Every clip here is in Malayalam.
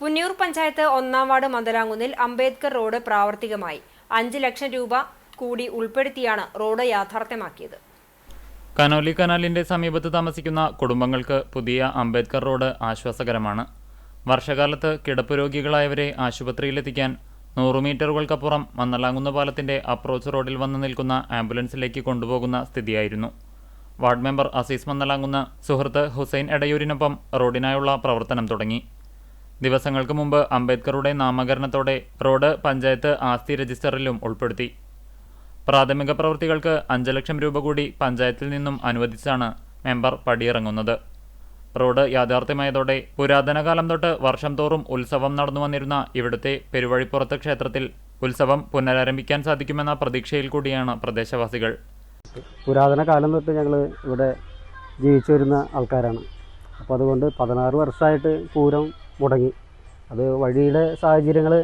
പുന്നിയൂർ പഞ്ചായത്ത് ഒന്നാം വാർഡ് മന്ദലാങ്കുന്നിൽ അംബേദ്കർ റോഡ് പ്രാവർത്തികമായി. അഞ്ച് ലക്ഷം രൂപ കൂടി ഉൾപ്പെടുത്തിയാണ് റോഡ് യാഥാർത്ഥ്യമാക്കിയത്. കനോലി കനാലിന്റെ സമീപത്ത് താമസിക്കുന്ന കുടുംബങ്ങൾക്ക് പുതിയ അംബേദ്കർ റോഡ് ആശ്വാസകരമാണ്. വർഷകാലത്ത് കിടപ്പ് രോഗികളായവരെ ആശുപത്രിയിലെത്തിക്കാൻ നൂറ് മീറ്ററുകൾക്കപ്പുറം മന്നലാങ്കുന്ന് പാലത്തിന്റെ അപ്രോച്ച് റോഡിൽ വന്നു നിൽക്കുന്ന ആംബുലൻസിലേക്ക് കൊണ്ടുപോകുന്ന സ്ഥിതിയായിരുന്നു. വാർഡ് മെമ്പർ അസീസ് മന്നലാങ്കുന്ന് സുഹൃത്ത് ഹുസൈൻ എടയൂരിനൊപ്പം റോഡിനായുള്ള പ്രവർത്തനം തുടങ്ങി. ദിവസങ്ങൾക്ക് മുമ്പ് അംബേദ്കറുടെ നാമകരണത്തോടെ റോഡ് പഞ്ചായത്ത് ആസ്തി രജിസ്റ്ററിലും ഉൾപ്പെടുത്തി. പ്രാഥമിക പ്രവൃത്തികൾക്ക് അഞ്ച് ലക്ഷം രൂപ കൂടി പഞ്ചായത്തിൽ നിന്നും അനുവദിച്ചാണ് മെമ്പർ പടിയിറങ്ങുന്നത്. റോഡ് യാഥാർത്ഥ്യമായതോടെ പുരാതന കാലം തൊട്ട് വർഷം തോറും ഉത്സവം നടന്നു വന്നിരുന്ന ഇവിടുത്തെ പെരുവഴിപ്പുറത്ത് ക്ഷേത്രത്തിൽ ഉത്സവം പുനരാരംഭിക്കാൻ സാധിക്കുമെന്ന പ്രതീക്ഷയിൽ കൂടിയാണ് പ്രദേശവാസികൾ. പുരാതന കാലം തൊട്ട് ഞങ്ങൾ ഇവിടെ ജീവിച്ചു വരുന്ന ആൾക്കാരാണ്. അപ്പോൾ അതുകൊണ്ട് പതിനാറ് വർഷമായിട്ട് പൂരം മുടങ്ങി. അത് വഴിയുടെ സാഹചര്യങ്ങൾ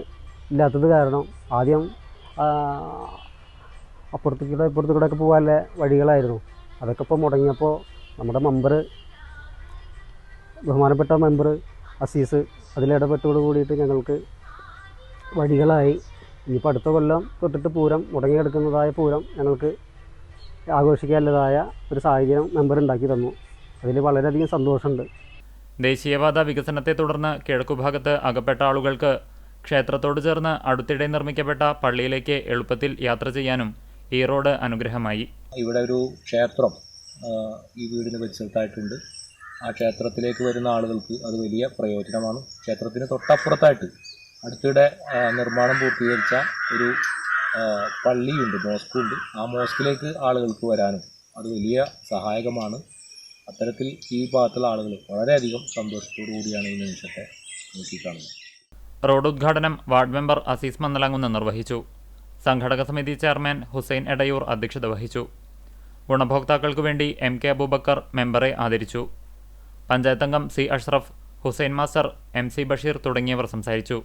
ഇല്ലാത്തത് കാരണം ആദ്യം അപ്പുറത്ത് കൂടെ ഇപ്പുറത്ത് ഒക്കെ പോകാനുള്ള വഴികളായിരുന്നു. അതൊക്കെ ഇപ്പോൾ മുടങ്ങിയപ്പോൾ നമ്മുടെ മെമ്പർ ബഹുമാനപ്പെട്ട മെമ്പർ അസീസ് അതിലിടപെട്ടോട് കൂടിയിട്ട് ഞങ്ങൾക്ക് വഴികളായി. ഇനിയിപ്പോൾ അടുത്ത കൊല്ലം തൊട്ടിട്ട് പൂരം മുടങ്ങി കിടക്കുന്നതായ പൂരം ഞങ്ങൾക്ക് ആഘോഷിക്കാനുള്ളതായ ഒരു സാഹചര്യം മെമ്പർ ഉണ്ടാക്കി തന്നു. അതിൽ വളരെയധികം സന്തോഷമുണ്ട്. ദേശീയപാത വികസനത്തെ തുടർന്ന് കിഴക്കുഭാഗത്ത് അകപ്പെട്ട ആളുകൾക്ക് ക്ഷേത്രത്തോട് ചേർന്ന് അടുത്തിടെ നിർമ്മിക്കപ്പെട്ട പള്ളിയിലേക്ക് എളുപ്പത്തിൽ യാത്ര ചെയ്യാനും ഈ റോഡ് അനുഗ്രഹമായി. ഇവിടെ ഒരു ക്ഷേത്രം ഈ വീടിന് പരിസരത്തായിട്ടുണ്ട് ആ ക്ഷേത്രത്തിലേക്ക് വരുന്ന ആളുകൾക്ക് അത് വലിയ പ്രയോജനമാണ്. ക്ഷേത്രത്തിന് തൊട്ടപ്പുറത്തായിട്ട് അടുത്തിടെ നിർമ്മാണം പൂർത്തീകരിച്ച ഒരു പള്ളിയുണ്ട് മോസ്കുണ്ട്. ആ മോസ്കിലേക്ക് ആളുകൾക്ക് വരാനും അത് വലിയ സഹായകമാണ്. അത്തരത്തിൽ ഈ ഭാഗത്തുള്ള ആളുകൾ വളരെയധികം സന്തോഷത്തോടു കൂടിയാണ് ഈ നിമിഷത്തെ നോക്കിക്കാണുന്നത്. റോഡ് ഉദ്ഘാടനം വാർഡ് മെമ്പർ അസീസ് മന്നലാങ്കുന്ന് നിർവഹിച്ചു. സംഘടക സമിതി ചെയർമാൻ ഹുസൈൻ എടയൂർ അധ്യക്ഷത വഹിച്ചു. ഗുണഭോക്താക്കൾക്കു വേണ്ടി എം കെ അബൂബക്കർ മെമ്പറെ ആദരിച്ചു. പഞ്ചായത്തംഗം C Ashraf Hussain master M C Basheer തുടങ്ങിയവർ സംസാരിച്ചു.